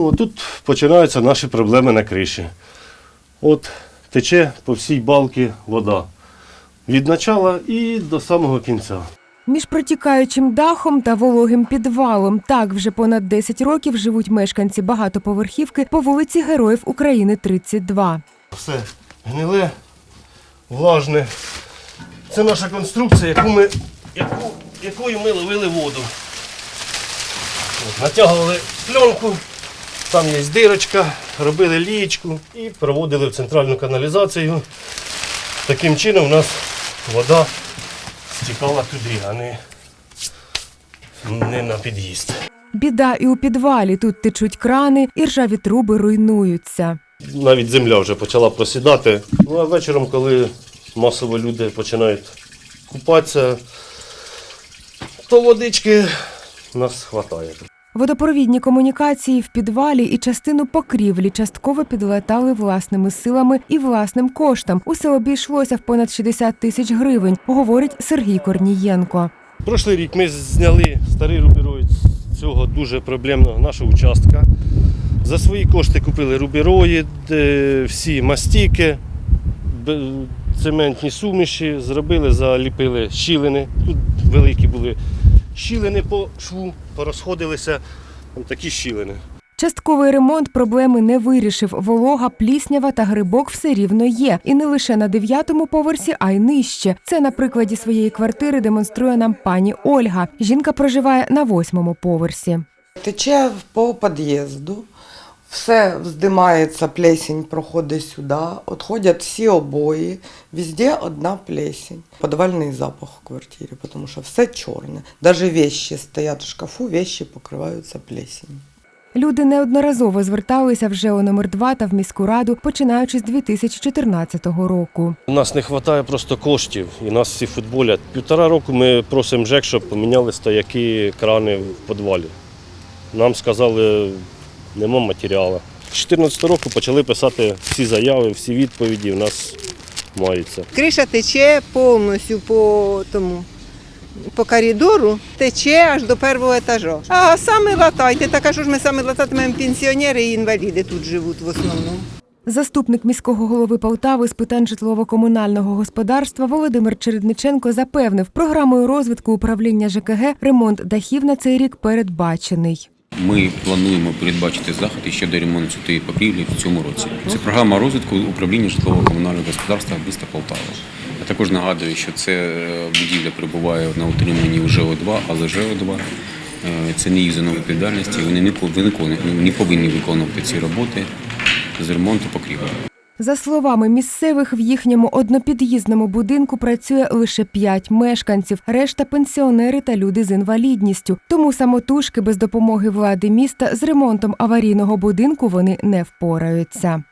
Тут починаються наші проблеми на криші. От тече по всій балці вода. Від начала і до самого кінця. Між протікаючим дахом та вологим підвалом так вже понад 10 років живуть мешканці багатоповерхівки по вулиці Героїв України 32. Все гниле, влажне. Це наша конструкція, яку ми, яку, якою ми ловили воду. От, натягували пленку, там є дирочка, робили лієчку і проводили в центральну каналізацію. Таким чином у нас вода стікала туди, а не, не на під'їзд. Біда і у підвалі тут течуть крани, і ржаві труби руйнуються. Навіть земля вже почала просідати. Ну а вечором, коли масово люди починають купатися, то водички нас вистачає. Водопровідні комунікації в підвалі і частину покрівлі частково підлатали власними силами і власним коштом. Усе обійшлося в понад 60 тисяч гривень, говорить Сергій Корнієнко. Прошлий рік ми зняли старий рубероїд з цього дуже проблемного нашого участка. За свої кошти купили рубероїд, е, всі мастіки, цементні суміші, зробили, заліпили щілини. Тут великі були щілини по шву, порозходилися такі щілини. Частковий ремонт проблеми не вирішив. Волога, пліснява та грибок все рівно є. І не лише на дев'ятому поверсі, а й нижче. Це на прикладі своєї квартири демонструє нам пані Ольга. Жінка проживає на восьмому поверсі. Тече по під'їзду, все вздимається, плесень проходить сюди, відходять всі обої, везде одна плесень. Подвальний запах в квартирі, тому що все чорне. Навіть вещи стоять в шкафу, вещи покриваються плесенью. Люди неодноразово зверталися вже у номер 2 та в міську раду, починаючи з 2014 року. У нас не вистачає просто коштів, і нас всі футболять. Півтора року ми просимо ЖЕК, щоб поміняли стояки, крани в підвалі. Нам сказали, нема матеріалу. З 2014 року почали писати всі заяви, всі відповіді. У нас маються. Криша тече повністю по тому. По коридору тече аж до першого етажу. А самі латайте, так а що ж ми самі лататимемо пенсіонери і інваліди тут живуть в основному. Заступник міського голови Полтави з питань житлово-комунального господарства Володимир Чередниченко запевнив, програмою розвитку управління ЖКГ ремонт дахів на цей рік передбачений. Ми плануємо передбачити заходи щодо ремонту цієї покрівлі в цьому році. Це програма розвитку управління житлово-комунального господарства міста Полтава. Я також нагадую, що це е, будівля перебуває на утриманні у ЖО2, але ЖО2 е, це не їх зона відповідальності. Вони не повинні виконувати ці роботи з ремонту покрівлі. За словами місцевих, в їхньому однопід'їзному будинку працює лише п'ять мешканців, решта пенсіонери та люди з інвалідністю. Тому самотужки без допомоги влади міста з ремонтом аварійного будинку вони не впораються.